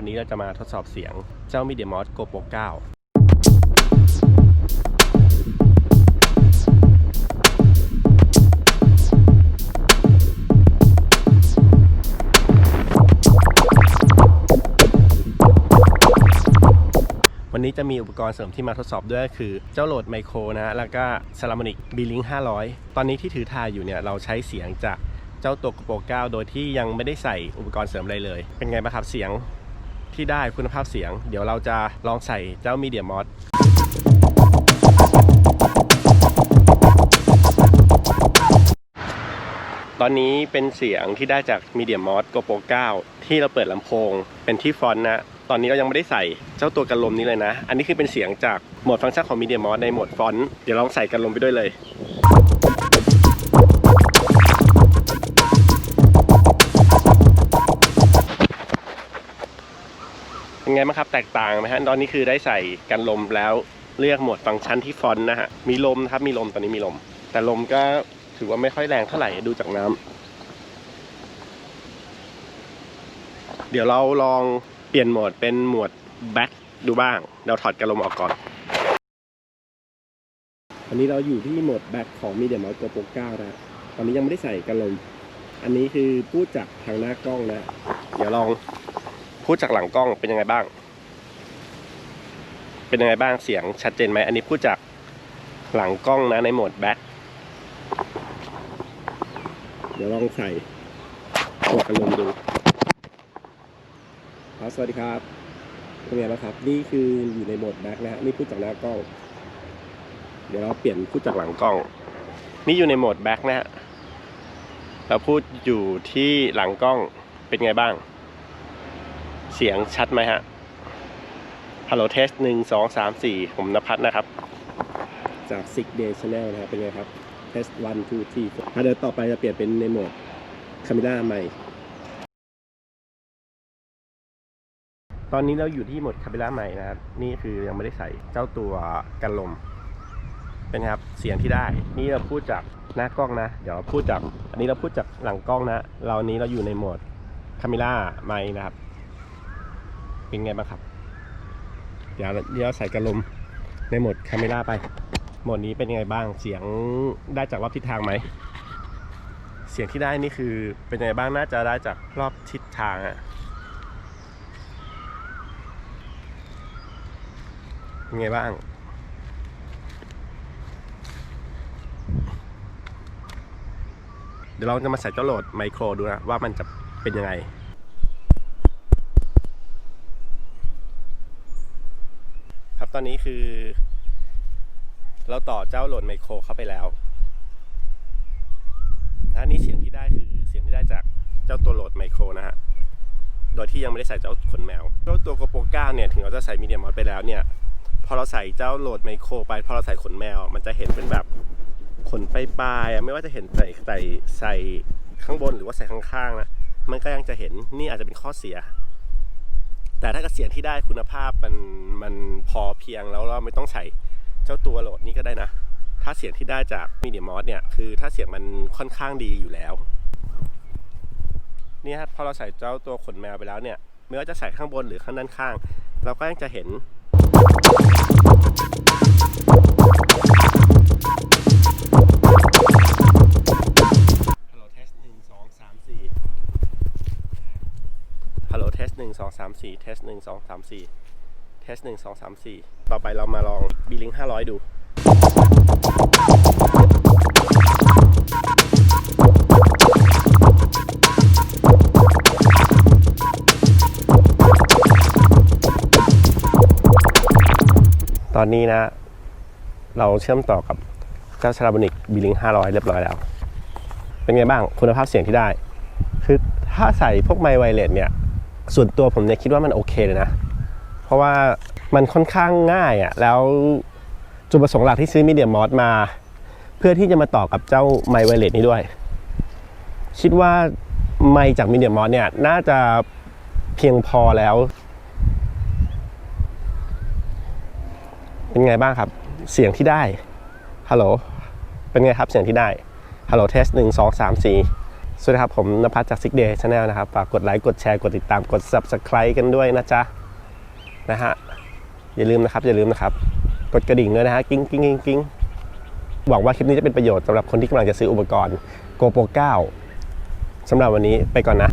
วันนี้เราจะมาทดสอบเสียงเจ้า Media Mod GoPro 9วันนี้จะมีอุปกรณ์เสริมที่มาทดสอบด้วยก็คือเจ้าโหลดไมโครนะฮะแล้วก็ s a l a m o n i c B-Link 500 ตอนนี้ที่ถือถ่ายอยู่เนี่ยเราใช้เสียงจากเจ้าตัว GoPro 9โดยที่ยังไม่ได้ใส่อุปกรณ์เสริมอะไรเลย เป็นไงบ้างครับเสียง ที่ได้คุณภาพเสียง เดี๋ยวเราจะลองใส่เจ้า Media Mod ตอนนี้เป็นเสียงที่ได้จาก Media Mod GoPro 9 ที่เราเปิดลำโพง เป็นที่ฟอนต์นะ ตอนนี้เรายังไม่ได้ใส่เจ้าตัวกันลมนี้เลยนะ อันนี้คือเป็นเสียงจากโหมดฟังก์ชันของ Media Mod ในโหมดฟอนต์ เดี๋ยวลองใส่กันลมไปด้วยเลย เป็นไงบ้างครับแตกต่างไหมฮะตอนนี้คือได้ใส่กันลมแล้วเลือกโหมดฟังก์ชันที่ฟอนต์นะฮะมีลมครับมีลมตอนนี้มีลม แต่ลมก็ถือว่าไม่ค่อยแรงเท่าไหร่ดูจากน้ำเดี๋ยวเราลองเปลี่ยนโหมดเป็นโหมดแบ็คดูบ้างเราถอดกันลมออกก่อนอันนี้เราอยู่ที่โหมดแบ็คของ Media Mod GoPro 9นะตอนนี้ยังไม่ได้ใส่กันลม อันนี้คือพูดจากทางหน้ากล้องนะ เดี๋ยวลอง พูดจากหลังกล้องเป็นยังไงบ้าง เป็นยังไงบ้างเสียงชัดเจนไหมอันนี้พูดจากหลังกล้องนะในโหมดแบ็คเดี๋ยวลองใส่กดกันลมดูครับสวัสดีครับเป็นไงบ้างครับ นี่คืออยู่ในโหมดแบ็คนะฮะนี่พูดจากหน้ากล้อง เดี๋ยวเราเปลี่ยนพูดจากหลังกล้อง นี่อยู่ในโหมดแบ็คนะฮะเราพูดอยู่ที่หลังกล้องเป็นไงบ้าง เสียงชัดไหมฮะฮัลโหลเทสหนึ่งสองสามสี่ผมนภัทรนะครับ จาก Six Day Channel นะครับเป็นไงครับเทส one two three four ถ้าเดี๋ยวต่อไปจะเปลี่ยนเป็นในโหมดคามิล่าใหม่ ตอนนี้เราอยู่ที่โหมดคาเบล่าใหม่นะครับ นี่คือยังไม่ได้ใส่เจ้าตัวกันลม เป็นไงครับเสียงที่ได้ นี่เราพูดจากหน้ากล้องนะ เดี๋ยวพูดจาก อันนี้เราพูดจากหลังกล้องนะ เรานี้เราอยู่ในโหมดคาเมล่าใหม่นะครับ เป็นไงบ้างครับ เดี๋ยวเดี๋ยวใส่กันลมในโหมดคาเมล่าไปโหมดนี้เป็นยังไงบ้างเสียงได้จากรอบทิศทางไหม เสียงที่ได้นี่คือเป็นยังไงบ้างน่าจะได้จากรอบทิศทางอะเป็นไงบ้างเดี๋ยวเราจะมาใส่เจ้าโหลดไมโครดูนะว่ามันจะเป็นยังไง ครับตอนนี้คือ เราต่อเจ้าโหลดไมโครเข้าไปแล้วและนี่เสียงที่ได้คือเสียงที่ได้จากเจ้าตัวโหลดไมโครนะฮะโดยที่ยังไม่ได้ใส่เจ้าขนแมวเจ้าตัว GoPro 9เนี่ยถึงเราจะใส่มีเดียมอสไปแล้วเนี่ยพอเราใส่เจ้าโหลดไมโครไปพอเราใส่ขนแมว มันจะเห็นเป็นแบบขนปลายๆไม่ว่าจะเห็นใส่ใส่ใส่ข้างบนหรือว่าใส่ข้างๆนะมันก็ยังจะเห็นนี่อาจจะเป็นข้อเสีย แต่ถ้าเกิดเสียงที่ได้คุณภาพมันมัน อเพียงแล้วเราไม่ต้องใส่เจ้าตัวโหลดนี้ก็ได้นะ ถ้าเสียงที่ได้จากมีเดียมอสเนี่ยคือถ้าเสียงมันค่อนข้างดีอยู่แล้วนี่ครับพอเราใส่เจ้าตัวขนแมวไปแล้วเนี่ยไม่ว่าจะใส่ข้างบนหรือข้างด้านข้าง เราก็ยังจะเห็น ฮัลโหลเทสหนึ่งสองสามสี่ฮัลโหลเทสหนึ่งสองสามสี่เทสหนึ่งสองสามสี่ ทสหนึ่งสองสามสี่ต่อไปเรามาลองบีลิงห้าร้อยดูตอนนี้นะ เราเชื่อมต่อกับเจ้าชาราบนิกบีลิง500 เรียบร้อยแล้ว เป็นไงบ้างคุณภาพเสียงที่ได้ คือถ้าใส่พวกไมค์ไวเลสเนี่ย ส่วนตัวผมเนี่ยคิดว่ามันโอเคเลยนะ เพราะว่ามันค่อนข้างง่ายอะ่ะแล้วจุดประสงค์หลักที่ซื้อมีเดียมอสมา เพื่อที่จะมาต่อกับเจ้าไมค์ไวเลสนี้ด้วย คิดว่าไมจากมีเดียมอสเนี่ยน่าจะเพียงพอแล้ว เป็นไงบ้างครับ เสียงที่ได้ฮัลโหลเป็นไงครับเสียงที่ได้ฮัลโหลเทสหนึ่งสองสามสี่สวัสดีครับ ผมนภัสจาก Six Day Channel นะครับ ฝากกดไลค์ กดแชร์ กดติดตาม กด Subscribe กันด้วยนะจ๊ะ นะฮะอย่าลืมนะครับอย่าลืมนะครับ กดกระดิ่งด้วยนะฮะกิ้งกิ้งกิ้งกิ้งหวังว่าคลิปนี้จะเป็นประโยชน์สำหรับคนที่กำลังจะซื้ออุปกรณ์ GoPro 9สำหรับวันนี้ไปก่อนนะ